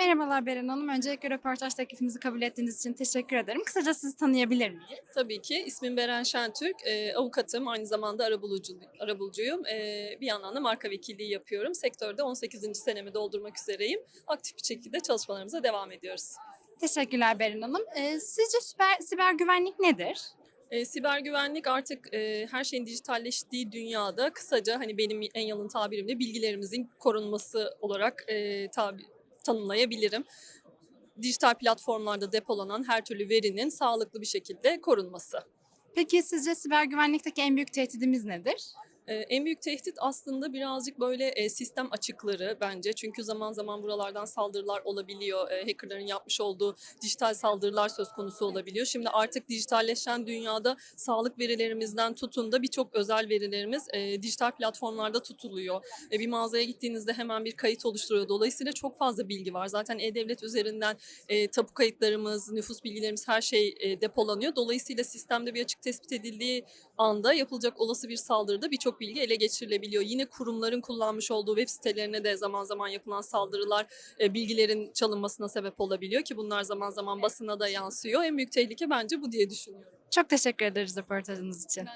Merhabalar Beren Hanım. Öncelikle röportaj teklifimizi kabul ettiğiniz için teşekkür ederim. Kısaca sizi tanıyabilir miyiz? Tabii ki. İsmim Beren Şentürk. Ee, avukatım. Aynı zamanda arabulucu, arabulucuyum. Ee, bir yandan da marka vekilliği yapıyorum. Sektörde 18. senemi doldurmak üzereyim. Aktif bir şekilde çalışmalarımıza devam ediyoruz. Teşekkürler Beren Hanım. Ee, sizce süper, siber güvenlik nedir? E, siber güvenlik artık e, her şeyin dijitalleştiği dünyada kısaca hani benim en yalın tabirimle bilgilerimizin korunması olarak e, tabi, tanımlayabilirim. Dijital platformlarda depolanan her türlü verinin sağlıklı bir şekilde korunması. Peki sizce siber güvenlikteki en büyük tehdidimiz nedir? En büyük tehdit aslında birazcık böyle sistem açıkları bence. Çünkü zaman zaman buralardan saldırılar olabiliyor. Hackerların yapmış olduğu dijital saldırılar söz konusu olabiliyor. Şimdi artık dijitalleşen dünyada sağlık verilerimizden tutun da birçok özel verilerimiz dijital platformlarda tutuluyor. Bir mağazaya gittiğinizde hemen bir kayıt oluşturuyor. Dolayısıyla çok fazla bilgi var. Zaten E-Devlet üzerinden tapu kayıtlarımız, nüfus bilgilerimiz her şey depolanıyor. Dolayısıyla sistemde bir açık tespit edildiği anda yapılacak olası bir saldırıda birçok bilgi ele geçirilebiliyor. Yine kurumların kullanmış olduğu web sitelerine de zaman zaman yapılan saldırılar e, bilgilerin çalınmasına sebep olabiliyor ki bunlar zaman zaman basına da yansıyor. En büyük tehlike bence bu diye düşünüyorum. Çok teşekkür ederiz röportajınız için.